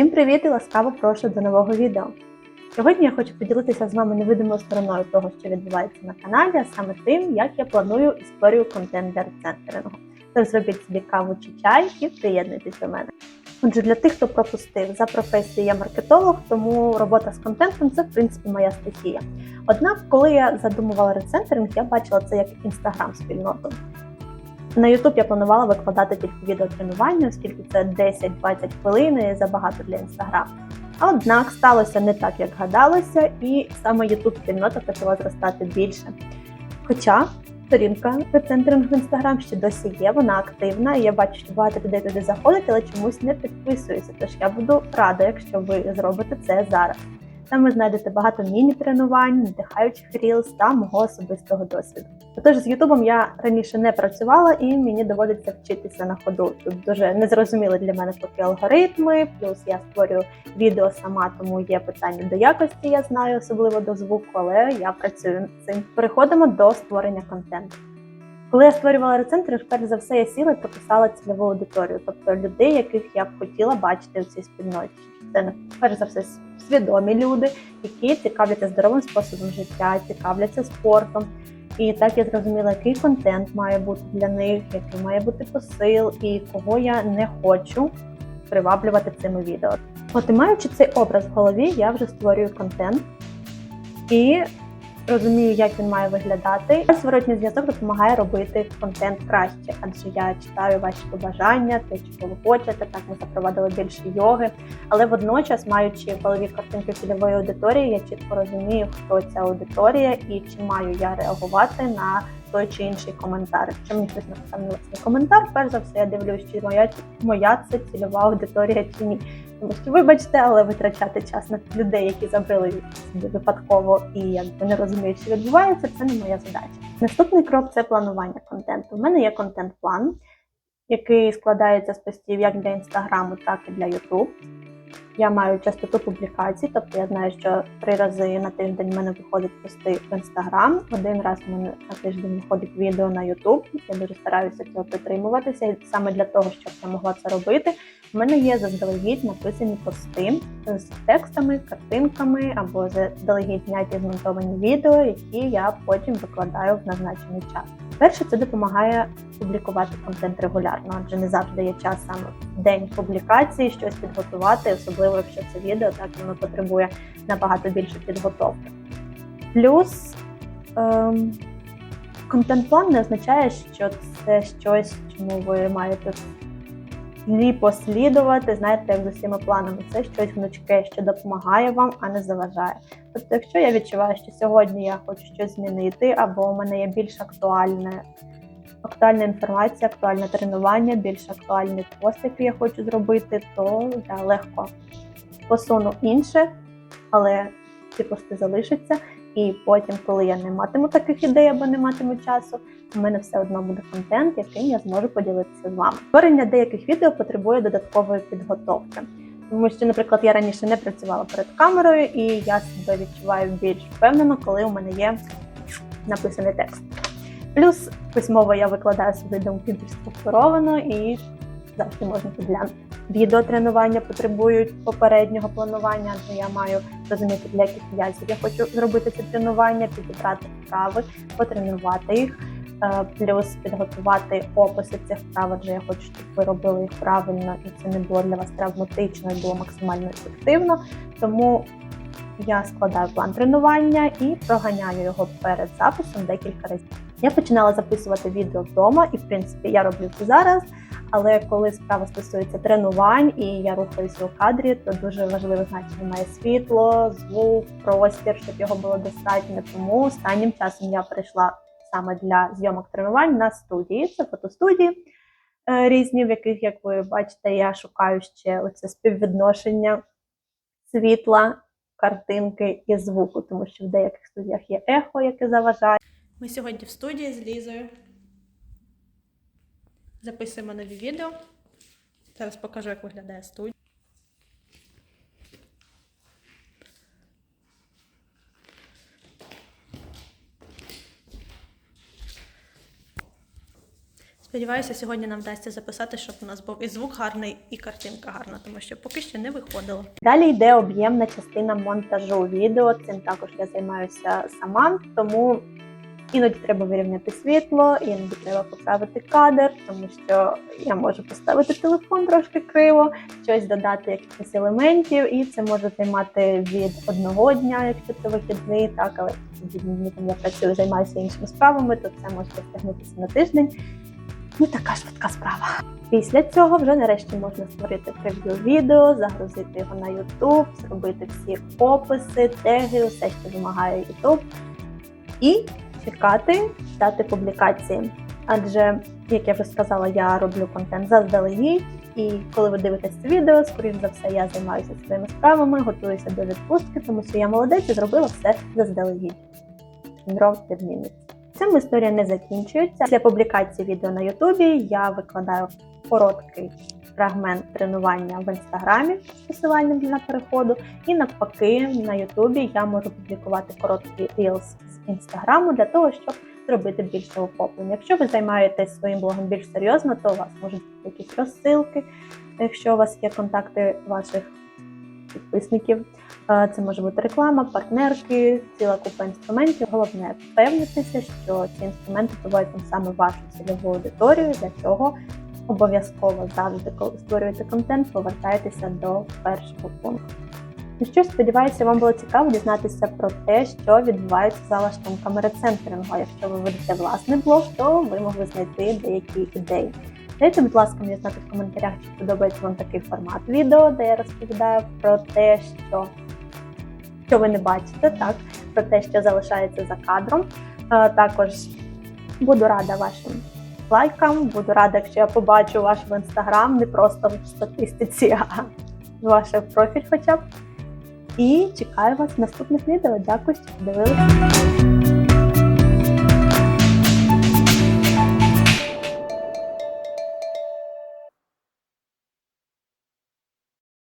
Всім привіт і ласкаво прошу до нового відео. Сьогодні я хочу поділитися з вами невидимою стороною того, що відбувається на каналі, а саме тим, як я планую і створюю контент для рецентерингу. Тож зробіть собі каву чи чай і приєднуйтесь до мене. Отже, для тих, хто пропустив, за професією я маркетолог, тому робота з контентом це в принципі моя стихія. Однак, коли я задумувала рецентеринг, я бачила це як інстаграм спільноту. На YouTube я планувала викладати тільки відео тренування, оскільки це 10-20 хвилин і забагато для Instagram. Однак сталося не так, як гадалося, і саме YouTube спільнота почала зростати більше. Хоча сторінка рецентринг в Instagram ще досі є, вона активна, і я бачу, що багато людей туди заходить, але чомусь не підписуються. Тож я буду рада, якщо ви зробите це зараз. Там ви знайдете багато міні-тренувань, надихаючих рілз та мого особистого досвіду. Отож, з Ютубом я раніше не працювала і мені доводиться вчитися на ходу. Тут дуже незрозуміли для мене поки алгоритми, плюс я створюю відео сама, тому є питання до якості, я знаю, особливо до звуку, але я працюю над цим. Переходимо до створення контенту. Коли я створювала рецентр, перш за все я сіла і прописала цільову аудиторію, тобто людей, яких я б хотіла бачити в цій спільноті. Це перш за все свідомі люди, які цікавляться здоровим способом життя, цікавляться спортом. І так я зрозуміла, який контент має бути для них, який має бути посил, і кого я не хочу приваблювати цими відео. От і маючи цей образ в голові, я вже створюю контент і розумію, як він має виглядати. Зворотній зв'язок допомагає робити контент краще, адже я читаю ваші побажання, те, чого ви хочете. Так ми запровадили більше йоги. Але водночас, маючи в голові картинки цільової аудиторії, я чітко розумію, хто ця аудиторія і чи маю я реагувати на той чи інший коментар. Якщо мені хтось написав невеличкий коментар, перш за все я дивлюсь, чи моя моя це цільова аудиторія чи ні. Тому що, вибачте, але витрачати час на людей, які забрали собі випадково і якби не розуміють, що відбувається, це не моя задача. Наступний крок це планування контенту. У мене є контент-план, який складається з постів як для інстаграму, так і для Ютуб. Я маю частоту публікацій, тобто я знаю, що три рази на тиждень в мене виходить пости в інстаграм, один раз в мене на тиждень виходить відео на Ютуб. Я дуже стараюся цього притримуватися, саме для того, щоб я могла це робити. У мене є заздалегідь написані пости з текстами, картинками або заздалегідь зняті змонтовані відео, які я потім викладаю в назначений час. Перше, це допомагає публікувати контент регулярно, адже не завжди є час саме в день публікації щось підготувати, особливо якщо це відео, так воно потребує набагато більше підготовки. Плюс ем, контент-план не означає, що це щось, чому ви маєте сліпо слідувати, знаєте, як з усіма планами. Це щось гнучке, що допомагає вам, а не заважає. Тобто, якщо я відчуваю, що сьогодні я хочу щось змінити, або у мене є більш актуальне, актуальна інформація, актуальне тренування, більш актуальний пост, який я хочу зробити, то я легко посуну інше, але ці пости залишаться. І потім, коли я не матиму таких ідей або не матиму часу, у мене все одно буде контент, яким я зможу поділитися з вами. Створення деяких відео потребує додаткової підготовки, тому що, наприклад, я раніше не працювала перед камерою, і я себе відчуваю більш впевнено, коли у мене є написаний текст. Плюс письмово я викладаю свої думки більш структуровано і завжди можна підглянути. Відеотренування потребують попереднього планування, адже я маю розуміти, для яких м'язів я хочу зробити це тренування, підібрати вправи, потренувати їх, е, плюс підготувати описи цих вправ, адже я хочу, щоб ви робили їх правильно і це не було для вас травматично і було максимально ефективно. Тому я складаю план тренування і проганяю його перед записом декілька разів. Я починала записувати відео вдома, і в принципі я роблю це зараз. Але коли справа стосується тренувань і я рухаюся у кадрі, то дуже важливе значення має світло, звук, простір, щоб його було достатньо. Тому останнім часом я прийшла саме для зйомок тренувань на студії. Це фотостудії е, різні, в яких, як ви бачите, я шукаю ще оце співвідношення світла, картинки і звуку, тому що в деяких студіях є ехо, яке заважає. Ми сьогодні в студії з Лізою. Записуємо нові відео. Зараз покажу, як виглядає студія. Сподіваюся, сьогодні нам вдасться записати, щоб у нас був і звук гарний, і картинка гарна, тому що поки що не виходило. Далі йде об'ємна частина монтажу відео. Цим також я займаюся сама, тому іноді треба вирівняти світло, іноді треба поправити кадр, тому що я можу поставити телефон трошки криво, щось додати якихось елементів, і це може займати від одного дня, якщо це вихідний, так, але там я працюю, займаюся іншими справами, то це може розтягнутися на тиждень. Не така швидка справа. Після цього вже нарешті можна створити прев'ю відео, загрузити його на YouTube, зробити всі описи, теги, все, що вимагає YouTube, і чекати дати публікації. Адже, як я вже сказала, я роблю контент заздалегідь, і коли ви дивитесь це відео, скоріш за все, я займаюся своїми справами, готуюся до відпустки, тому що я молодець і зробила все заздалегідь. Синдром відмінниць. Цим історія не закінчується. Після публікації відео на Ютубі я викладаю короткий фрагмент тренування в інстаграмі з посиланням для переходу. І навпаки, на Ютубі я можу публікувати короткий рілс інстаграму для того, щоб зробити більше охоплення. Якщо ви займаєтесь своїм блогом більш серйозно, то у вас можуть бути якісь розсилки. Якщо у вас є контакти ваших підписників, Е, це може бути реклама, партнерки, ціла купа інструментів. Головне впевнитися, що ці інструменти проводять саме вашу цільову аудиторію. Для цього обов'язково завжди, коли створюєте контент, повертайтеся до першого пункту. Що ж, сподіваюся, вам було цікаво дізнатися про те, що відбувається за лаштунками рецентерингу. Якщо ви ведете власний блог, то ви могли знайти деякі ідеї. Дайте, будь ласка, мені знати в коментарях, чи подобається вам такий формат відео, де я розповідаю про те, що, що ви не бачите, так, про те, що залишається за кадром. Е, Також буду рада вашим лайкам, буду рада, якщо я побачу ваш в інстаграм, не просто в статистиці, а ваш профіль хоча б. І чекаю вас в наступних відео. Дякую, що подивилися.